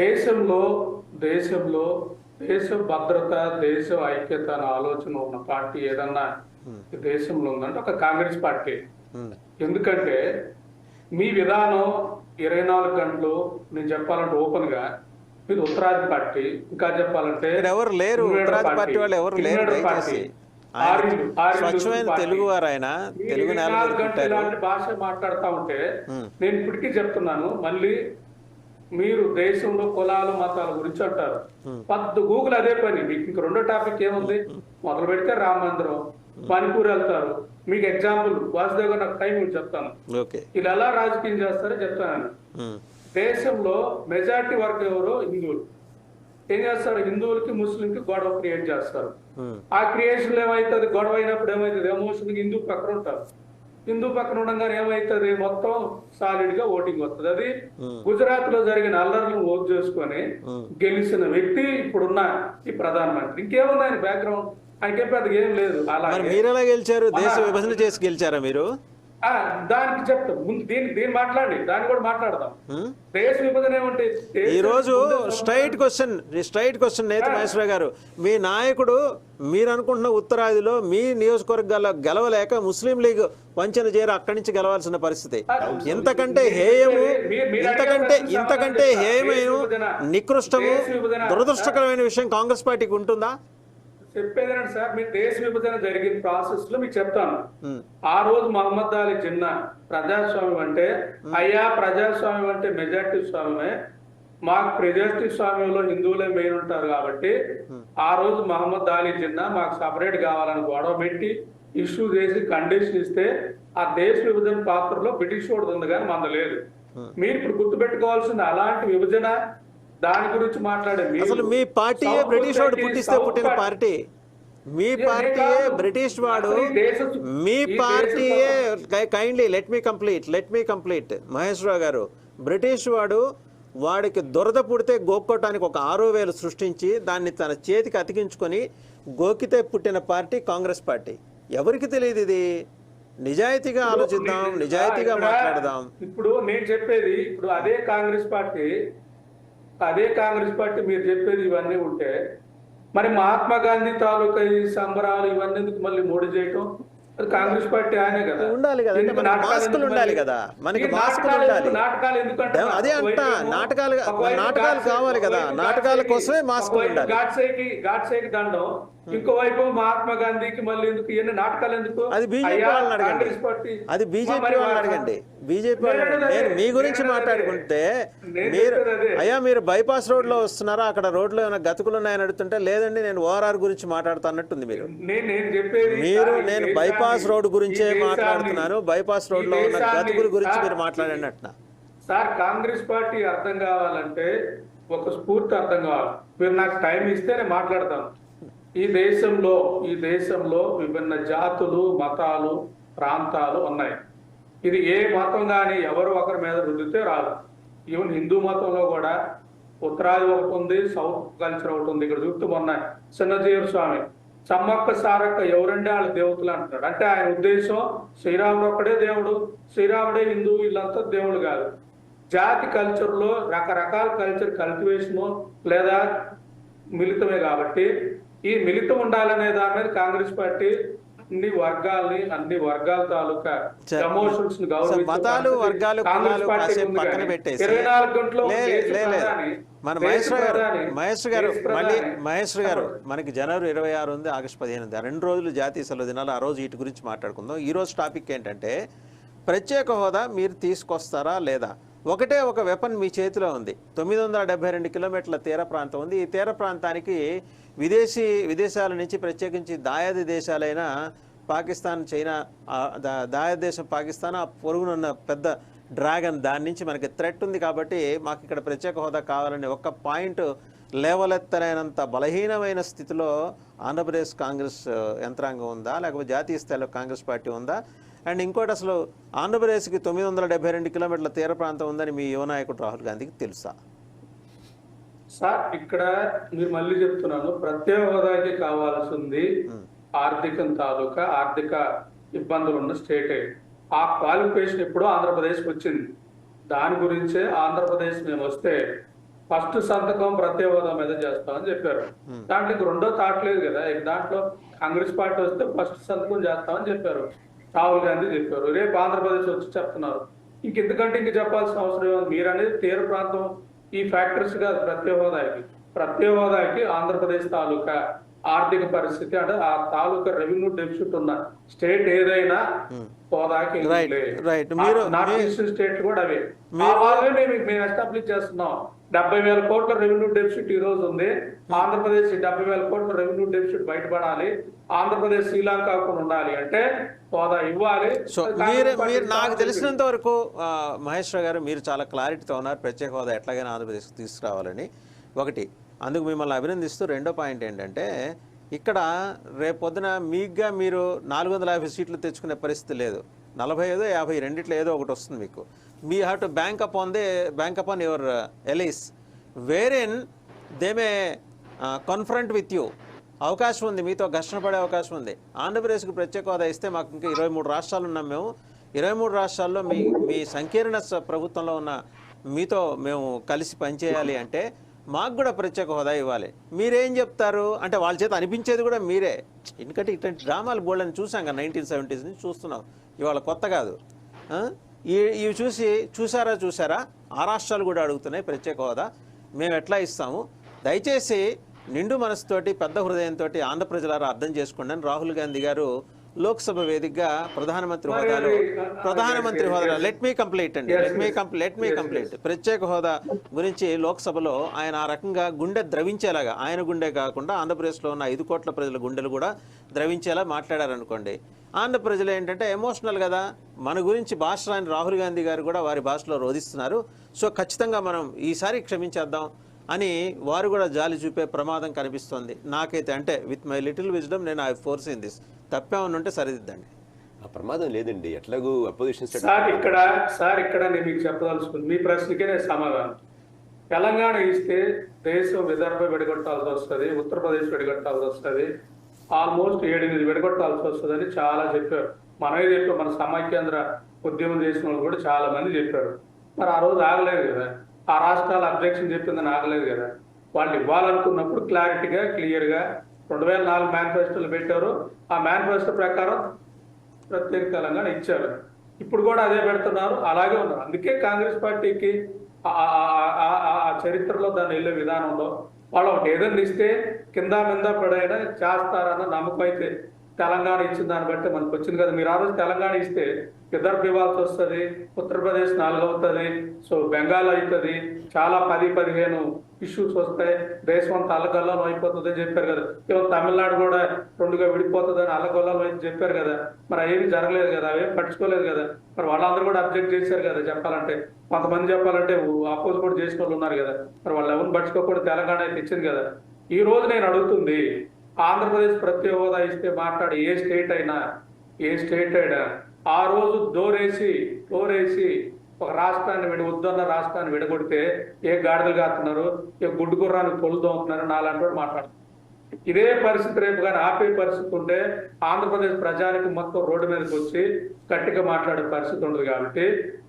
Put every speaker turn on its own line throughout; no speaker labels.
దేశంలో దేశంలో దేశ భద్రత దేశ ఐక్యత అనే ఆలోచన ఉన్న పార్టీ ఏదన్నా దేశంలో ఉందంటే ఒక కాంగ్రెస్ పార్టీ. ఎందుకంటే మీ విధానం ఇరవై నాలుగు గంటలు నేను చెప్పాలంటే ఓపెన్గా మీది ఉత్తరాది పార్టీ ఇంకా చెప్పాలంటే
ఎవరు లేరు. పార్టీ వాళ్ళు ఎవరు లేరు
పార్టీ,
స్వచ్ఛమైన. తెలుగు వారు ఆయన
మీరు భాష మాట్లాడుతా ఉంటే. నేను ఇప్పటికీ చెప్తున్నాను మళ్ళీ మీరు దేశంలో కులాలు మతాల గురించి అంటారు. పద్దు గూగుల్ అదే పని. మీకు ఇంక రెండో టాపిక్ ఏముంది? మొదలు పెడితే రామ మందిరం మణిపూర్ వెళ్తారు. మీకు ఎగ్జాంపుల్ వాసుదేవ్ గారు నాకు టైం చెప్తాను. వీళ్ళు ఎలా రాజకీయం చేస్తారో చెప్తాను దేశంలో మెజారిటీ వర్గం ఎవరో హిందువులు. ఏం చేస్తారు? హిందువులకి ముస్లింకి గొడవ క్రియేట్ చేస్తారు. ఆ క్రియేషన్ ఏమవుతుంది గొడవ అయినప్పుడు ఏమవుతుంది ఎమోషన్ హిందూ పక్కన ఉంటారు. హిందూ పక్కన ఉండగానే ఏమవుతుంది మొత్తం సాలిడ్గా ఓటింగ్ వస్తుంది. అది. గుజరాత్లో జరిగిన అల్లర్లను ఓట్ చేసుకొని. గెలిచిన వ్యక్తి ఇప్పుడున్న ఈ ప్రధానమంత్రి. ఇంకేముంది ఆయన బ్యాక్గ్రౌండ్ ఆయనకే పెద్దగా ఏం లేదు. అలాగే
మీరు ఎలా గెలిచారు? దేశ విభజన చేసి గెలిచారా మీరు?
దానికి చెప్తాం ముందు దీని దీన్ని మాట్లాడి దాన్ని కూడా మాట్లాడదాం? దేశ విభజన ఏమంటే
ఈ రోజు స్ట్రైట్ క్వశ్చన్ స్ట్రైట్ క్వశ్చన్ నేత మహేశ్వర గారు మీ నాయకుడు మీరు అనుకుంటున్న ఉత్తరాదిలో మీ నియోజకవర్గాల్లో గెలవలేక ముస్లిం లీగ్ వంచన చేరి అక్కడి నుంచి గెలవాల్సిన పరిస్థితి ఇంతకంటే హేయము ఇంతకంటే ఇంతకంటే హేయమైన. నికృష్టము. దురదృష్టకరమైన విషయం కాంగ్రెస్ పార్టీకి ఉంటుందా
చెప్పేదండి సార్ మీ దేశ విభజన జరిగిన ప్రాసెస్లో మీకు చెప్తాను. ఆ రోజు మహమ్మద్ అలీ జిన్నా ప్రజాస్వామ్యం అంటే అయ్యా ప్రజాస్వామ్యం అంటే మెజార్టీ స్వామ్యమే. మాకు ప్రజాస్టీ స్వామ్యంలో హిందువులే మెయిన్ ఉంటారు కాబట్టి ఆ రోజు మహమ్మద్ అలీ జిన్నా మాకు సపరేట్ కావాలని గొడవ పెట్టి ఇష్యూ చేసి కండిషన్ ఇస్తే ఆ దేశ విభజన పాత్రలో బ్రిటిష్ వాడు ఉంది కానీ మంద లేదు. మీరు ఇప్పుడు గుర్తుపెట్టుకోవాల్సింది అలాంటి విభజన దాని గురించి మాట్లాడే
అసలు మీ పార్టీయే బ్రిటిష్ వాడు పుట్టిస్తే
సౌత్
పుట్టిన పార్టీ. మీ పార్టీయే. బ్రిటిష్ వాడు. మీ పార్టీయే kindly let me complete let me complete Maheshwararao గారు బ్రిటిష్ వాడు వాడికి దురద పుడితే గోక్కోటానికి ఒక ఆరో వేలు సృష్టించి దాన్ని తన చేతికి అతికించుకొని గోకితే పుట్టిన పార్టీ కాంగ్రెస్ పార్టీ. ఎవరికి తెలియదు ఇది? నిజాయితీగా ఆలోచిద్దాం నిజాయితీగా మాట్లాడదాం.
ఇప్పుడు నేను చెప్పేది ఇప్పుడు అదే కాంగ్రెస్ పార్టీ అదే కాంగ్రెస్ పార్టీ మీరు చెప్పేది ఇవన్నీ ఉంటే మరి మహాత్మా గాంధీ తాలూకా ఈ సంబరాలు ఇవన్నీ ఎందుకు మళ్ళీ మోడీ చేయటం అది కాంగ్రెస్ పార్టీ ఆయనే కదా
ఉండాలి కదా. మాస్కులు ఉండాలి? కదా. మనకి మాస్కులు ఉండాలి.
నాటకాలు ఎందుకంటే
అదే అంటా, నాటకాలు- నాటకాలు కావాలి కదా. నాటకాల కోసమే మాస్కులు ఉండాలి.
గాడ్సేకి గాడ్సేకి దండం ఇంకోవైపు మహాత్మా గాంధీకి మళ్ళీ ఎందుకు ఇవన్నీ నాటకాలు ఎందుకు
అది బీజేపీ వాళ్ళని అడగండి
పార్టీ
అది బీజేపీ వాళ్ళని అడగండి బీజేపీ
నేను
మీ గురించి మాట్లాడుకుంటే మీరు. అయ్యా మీరు బైపాస్ రోడ్లో వస్తున్నారా? అక్కడ రోడ్లో ఏమైనా గతుకులు ఉన్నాయని అడుగుతుంటే లేదండి నేను ఓఆర్ఆర్ గురించి మాట్లాడుతా అన్నట్టుంది మీరు. మీరు నేను బైపాస్ రోడ్ గురించే మాట్లాడుతున్నాను. బైపాస్
రోడ్లో
ఉన్న గతుకుల గురించి మీరు మాట్లాడినట్టున
సార్ కాంగ్రెస్ పార్టీ అర్థం కావాలంటే ఒక స్ఫూర్తి అర్థం కావాలి. మీరు నాకు టైం ఇస్తే నేను మాట్లాడతాను. ఈ దేశంలో ఈ దేశంలో విభిన్న జాతులు మతాలు ప్రాంతాలు ఉన్నాయి. ఇది ఏ మతం కానీ ఎవరు ఒకరి మీద రుద్దితే రాదు. ఈవెన్ హిందూ మతంలో కూడా ఉత్తరాది ఒకటి ఉంది సౌత్ కల్చర్ ఒకటి ఉంది. ఇక్కడ చూస్తూ మొన్న చిన్నజీవుడు స్వామి సమ్మక్క సారక్క ఎవరండి వాళ్ళ దేవతలు అంటున్నాడు. అంటే ఆయన ఉద్దేశం శ్రీరాముడు ఒక్కడే దేవుడు శ్రీరాముడే హిందూ వీళ్ళంతా దేవుడు కాదు. జాతి కల్చర్లో రకరకాల కల్చర్ కల్టివేషను లేదా మిళితమే కాబట్టి ఈ మిళితం ఉండాలనే దాని మీద కాంగ్రెస్ పార్టీ అన్ని వర్గాల్ని అన్ని వర్గాల తాలూకా గౌరవించే
మతాలు వర్గాలు కులాలు కాసేపు పక్కన
కానీ
పెట్టేసి మన మహేశ్వర గారు మహేశ్వర గారు మళ్ళీ. మహేశ్వర గారు మనకి జనవరి ఇరవై ఆరు ఉంది ఆగస్టు పదిహేను రెండు రోజులు జాతీయ సెలవు దినాలు ఆ రోజు వీటి గురించి మాట్లాడుకుందాం. ఈ రోజు టాపిక్ ఏంటంటే ప్రత్యేక హోదా మీరు తీసుకొస్తారా లేదా? ఒకటే ఒక వెపన్ మీ చేతిలో ఉంది. తొమ్మిది వందల డెబ్బై రెండు కిలోమీటర్ల తీర ప్రాంతం ఉంది. ఈ తీర ప్రాంతానికి విదేశీ విదేశాల నుంచి ప్రత్యేకించి దాయాది దేశాలైన పాకిస్తాన్ చైనా దాయాది దేశం పాకిస్తాన్ ఆ పొరుగునున్న పెద్ద డ్రాగన్ దాని నుంచి మనకి థ్రెట్ ఉంది కాబట్టి మాకు ఇక్కడ ప్రత్యేక హోదా కావాలని ఒక్క పాయింట్ లేవలెత్తనైనంత బలహీనమైన స్థితిలో ఆంధ్రప్రదేశ్ కాంగ్రెస్ యంత్రాంగం ఉందా? లేకపోతే జాతీయ స్థాయిలో కాంగ్రెస్ పార్టీ ఉందా? అండ్ ఇంకోటి అసలు ఆంధ్రప్రదేశ్కి తొమ్మిది వందల డెబ్బై రెండు కిలోమీటర్ల తీర ప్రాంతం ఉందని మీ యువ నాయకుడు రాహుల్ గాంధీకి తెలుసా?
సార్ ఇక్కడ మీరు మళ్ళీ చెప్తున్నాను. ప్రత్యేక హోదాకి కావాల్సింది ఆర్థికం తాలూకా ఆర్థిక ఇబ్బందులు ఉన్న స్టేటే. ఆ క్వాలిఫికేషన్ ఎప్పుడో ఆంధ్రప్రదేశ్కి వచ్చింది. దాని గురించే ఆంధ్రప్రదేశ్ మేము వస్తే ఫస్ట్ సంతకం ప్రత్యేక హోదా మీద చేస్తామని చెప్పారు. దాంట్లో ఇంక రెండో థాట్ లేదు కదా. దాంట్లో కాంగ్రెస్ పార్టీ వస్తే ఫస్ట్ సంతకం చేస్తామని చెప్పారు. రాహుల్ గాంధీ చెప్పారు. రేపు ఆంధ్రప్రదేశ్ వచ్చి చెప్తున్నారు. ఇంక ఎందుకంటే ఇంక చెప్పాల్సిన అవసరం ఏముంది? మీరు అనేది తీర ప్రాంతం. ఈ ఫ్యాక్టరీస్ కాదు ప్రత్యేక హోదాకి. ప్రత్యేక హోదాకి ఆంధ్రప్రదేశ్ తాలూకా ఆర్థిక పరిస్థితి అంటే ఆ తాలూకా రెవెన్యూ డెఫిసిట్ ఉన్న స్టేట్ ఏదైనా హోదాకి. నా-
మీరు-
స్టేట్ కూడా అవే. ఆ మేము ఎస్టాబ్లిష్ చేస్తున్నాం. డెబ్బై వేల కోట్ల రెవెన్యూ డెఫిసిట్ ఈ రోజు ఉంది. ఆంధ్రప్రదేశ్ ఈ డెబ్బై వేల కోట్ల రెవెన్యూ డెఫిసిట్ బయటపడాలి. ఆంధ్రప్రదేశ్ శ్రీలంక కాకుండా ఉండాలి అంటే హోదా ఇవ్వాలి.
సో మీరు మీరు నాకు తెలిసినంత వరకు రావు గారు మీరు చాలా క్లారిటీతో ఉన్నారు. ప్రత్యేక హోదా ఎట్లాగైనా ఆంధ్రప్రదేశ్కి తీసుకురావాలని. ఒకటి అందుకు మిమ్మల్ని అభినందిస్తూ రెండో పాయింట్ ఏంటంటే ఇక్కడ రేపొద్దున మీగ్గా మీరు నాలుగు వందల యాభై సీట్లు తెచ్చుకునే పరిస్థితి లేదు. నలభై ఐదో యాభై రెండిట్లో ఏదో ఒకటి వస్తుంది మీకు. మీ have to bank upon they bank upon your allies. Wherein they may confront with you అవకాశం ఉంది మీతో ఘర్షణ పడే అవకాశం ఉంది. ఆంధ్రప్రదేశ్కి ప్రత్యేక హోదా ఇస్తే మాకు ఇంకా ఇరవై మూడు రాష్ట్రాలు ఉన్నాం మేము. ఇరవై మూడు రాష్ట్రాల్లో మీ మీ సంకీర్ణ స- ప్రభుత్వంలో ఉన్న మీతో మేము కలిసి పనిచేయాలి అంటే మాకు కూడా ప్రత్యేక హోదా ఇవ్వాలి. మీరేం చెప్తారు? అంటే వాళ్ళ చేత అనిపించేది కూడా మీరే. ఎందుకంటే ఇట్లాంటి డ్రామాలు బోల్డని చూసాం కదా నైన్టీన్ సెవెంటీస్ నుంచి చూస్తున్నాం. ఇవాళ కొత్త కాదు. ఇవి చూసి చూసారా చూసారా? ఆ రాష్ట్రాలు కూడా అడుగుతున్నాయి ప్రత్యేక హోదా. మేము ఎట్లా ఇస్తాము? దయచేసి నిండు మనసుతోటి పెద్ద హృదయంతో ఆంధ్ర ప్రజలారా అర్థం చేసుకోండి అని రాహుల్ గాంధీ గారు లోక్సభ వేదికగా ప్రధానమంత్రి హోదాలో ప్రధానమంత్రి
yes.
లెట్ మీ కంప్లీట్ అండి let me let me complete ప్రత్యేక హోదా గురించి లోక్సభలో ఆయన ఆ రకంగా గుండె ద్రవించేలాగా ఆయన గుండె కాకుండా ఆంధ్రప్రదేశ్లో ఉన్న ఐదు కోట్ల ప్రజల గుండెలు కూడా ద్రవించేలా మాట్లాడారనుకోండి. ఆంధ్ర ప్రజలు ఏంటంటే ఎమోషనల్ కదా. మన గురించి భాష రాని రాహుల్ గాంధీ గారు కూడా వారి భాషలో రోధిస్తున్నారు. సో ఖచ్చితంగా మనం ఈసారి క్షమించేద్దాం అని వారు కూడా జాలి చూపే ప్రమాదం కనిపిస్తోంది. నాకైతే అంటే విత్ మై లిటిల్ విజ్డమ్ నేను ఐ ఫోర్స్ ఇన్ దిస్ తప్పేమన్నా ఉంటే సరిదిద్దండి.
ఆ ప్రమాదం లేదండి. ఎట్లాగూ అపోజిషన్
సార్ ఇక్కడ సార్ ఇక్కడ నేను మీకు చెప్పదలుచుకుంది. మీ ప్రశ్నకే నేను సమాధానం. తెలంగాణ ఇస్తే దేశం విదర్భ విడగొట్టాల్సి వస్తుంది ఉత్తరప్రదేశ్ విడగొట్టాల్సి వస్తుంది ఆల్మోస్ట్ ఏడెనిమిది విడగొట్టాల్సి వస్తుందని చాలా చెప్పారు. మనమే చెప్పాం మన సమైక్యాంధ్ర ఉద్యమం చేసిన వాళ్ళు కూడా చాలా మంది చెప్పారు. మరి ఆ రోజు ఆగలేదు కదా. ఆ రాష్ట్రాల అబ్జెక్షన్ చెప్పిందని ఆగలేదు కదా. వాళ్ళు ఇవ్వాలనుకున్నప్పుడు క్లారిటీగా క్లియర్గా రెండు వేల నాలుగు మేనిఫెస్టోలు పెట్టారు. ఆ మేనిఫెస్టో ప్రకారం ప్రత్యేక తెలంగాణ ఇచ్చారు. ఇప్పుడు కూడా అదే పెడుతున్నారు. అలాగే ఉన్నారు. అందుకే కాంగ్రెస్ పార్టీకి ఆ- చరిత్రలో దాన్ని వెళ్ళే విధానంలో వాళ్ళు ఒకటి ఏదైనా ఇస్తే కింద మింద పడైనా చేస్తారన్న నమ్మకం అయితే తెలంగాణ ఇచ్చిన దాన్ని బట్టి మనకు వచ్చింది కదా. మీరు ఆ రోజు తెలంగాణ ఇస్తే విదర్భ ఇవ్వాల్సి వస్తుంది ఉత్తరప్రదేశ్ నాలుగు అవుతుంది సో బెంగాల్ అవుతుంది చాలా పది పదిహేను ఇష్యూస్ వస్తాయి. దేశం అంతా అల్లగల్లం అయిపోతుంది అని చెప్పారు కదా. ఏమో తమిళనాడు కూడా రెండుగా విడిపోతుంది అని అల్లగొల్లం అని చెప్పారు కదా. మరి అవేమి జరగలేదు కదా అవేం పట్టించుకోలేదు కదా. మరి వాళ్ళందరూ కూడా అబ్జెక్ట్ చేశారు కదా చెప్పాలంటే. కొంతమంది చెప్పాలంటే అపోజ్ కూడా చేసిన వాళ్ళు ఉన్నారు కదా. మరి వాళ్ళు ఎవరిని పట్టించుకోకూడదు తెలంగాణ అయితే ఇచ్చింది కదా. ఈ రోజు నేను అడుగుతుంది ఆంధ్రప్రదేశ్ ప్రత్యేక హోదా ఇస్తే మాట్లాడే ఏ స్టేట్ అయినా ఏ స్టేట్ అయినా ఆ రోజు డోరేసి డోరేసి ఒక రాష్ట్రాన్ని విడి ఉద్దరణ రాష్ట్రాన్ని విడగొడితే ఏ గాడిదలు కాస్తున్నారు ఏ గుడ్డు గుర్రాన్ని పొలు దోముతున్నారు నాలాంటి వాడు మాట్లాడుతున్నారు ఇదే పరిస్థితి రేపు కానీ ఆపే పరిస్థితి ఉంటే ఆంధ్రప్రదేశ్ ప్రజానికి మొత్తం రోడ్డు మీదకి వచ్చి గట్టిగా మాట్లాడే పరిస్థితి ఉండదు కాబట్టి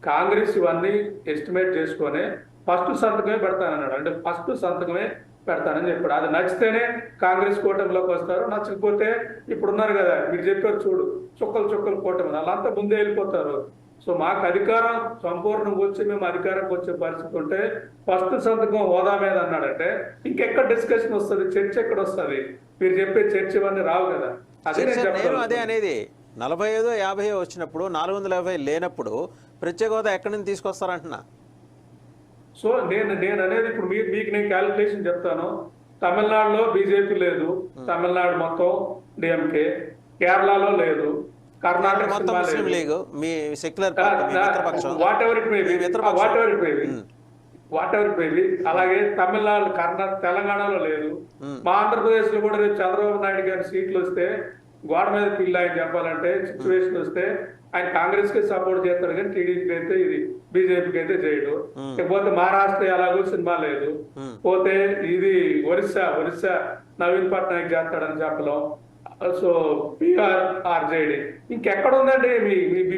కాంగ్రెస్ ఇవన్నీ ఎస్టిమేట్ చేసుకొని ఫస్ట్ సంతకమే పెడతానన్నాడు. అంటే ఫస్ట్ సంతకమే పెడతానని చెప్పాడు. అది నచ్చితేనే కాంగ్రెస్ కూటమిలోకి వస్తారు నచ్చకపోతే ఇప్పుడు ఉన్నారు కదా మీరు చెప్పారు చూడు చుక్కలు చుక్కలు కూటమి వాళ్ళంతా ముందే వెళ్ళిపోతారు. సో మాకు అధికారం సంపూర్ణంగా వచ్చి మేము అధికారంకి వచ్చే పరిస్థితి ఉంటే ఫస్ట్ సంతకం హోదా మీద అన్నాడంటే ఇంకెక్కడ డిస్కషన్ వస్తుంది చర్చ ఎక్కడ వస్తుంది? మీరు చెప్పే చర్చ ఇవన్నీ రావు కదా. అదే.
అదే అనేది నలభై ఐదో యాభై వచ్చినప్పుడు నాలుగు వందల యాభై లేనప్పుడు ప్రత్యేక హోదా ఎక్కడి నుంచి తీసుకొస్తారంటున్నా?
సో నేను నేను అనేది ఇప్పుడు మీరు మీకు నేను క్యాలిక్యులేషన్ చెప్తాను. తమిళనాడులో బీజేపీ లేదు. తమిళనాడు మొత్తం డిఎంకే కేరళలో లేదు. Karnataka whatever it. Whatever it may
hmm.
Whatever it may అలాగే తమిళనాడు కర్ణాటక తెలంగాణలో లేదు. మా ఆంధ్రప్రదేశ్లో కూడా రేపు చంద్రబాబు నాయుడు గారి సీట్లు వస్తే గోడ మీద పిల్ల ఆయన చెప్పాలంటే సిచ్యువేషన్ వస్తే ఆయన కాంగ్రెస్కి సపోర్ట్ చేస్తాడు కానీ టీడీపీకి అయితే ఇది బీజేపీకి అయితే చేయడు. ఇకపోతే మహారాష్ట్ర ఎలాగో సినిమా లేదు. పోతే ఇది ఒరిస్సా ఒరిస్సా నవీన్ పట్నాయక్ చేస్తాడని చెప్పలేం సో పిఆర్ ఆర్జేడి. ఇంకెక్కడ ఉందండి మీ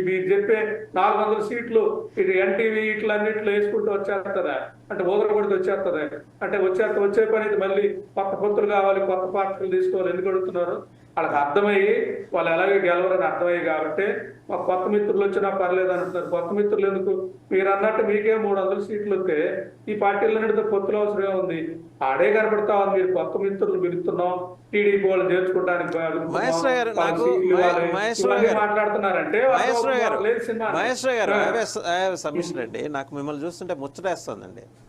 మీరు చెప్పే నాలుగు వందల సీట్లు ఇది ఎన్టీవీ ఇట్లన్నిట్లో వేసుకుంటూ వచ్చేస్తుందా? అంటే ఊదర కొడితే వచ్చేస్తుంది? అంటే వచ్చేస్తే వచ్చే పని అయితే మళ్ళీ కొత్త పొత్తులు కావాలి కొత్త పార్టీలు తీసుకోవాలి ఎందుకు అడుగుతున్నారు? వాళ్ళకి అర్థమయ్యి వాళ్ళు ఎలాగే గెలవరని అర్థమయ్యి కాబట్టి మా కొత్త మిత్రులు వచ్చినా పర్లేదు అంటున్నారు. కొత్త మిత్రులు ఎందుకు? మీరు అన్నట్టు మీకే మూడు వందల సీట్లు వస్తే ఈ పార్టీలన్నిటితో పొత్తులు అవసరమే ఉంది. ఆడే కనపడతా ఉంది. మీరు కొత్త మిత్రులు పిలుస్తున్నాం. టీడీపీ వాళ్ళు చేర్చుకోవడానికి. మాట్లాడుతున్నారంటే
మహేశ్వర గారు నాకు మిమ్మల్ని చూస్తుంటే ముచ్చటేస్తుందండి.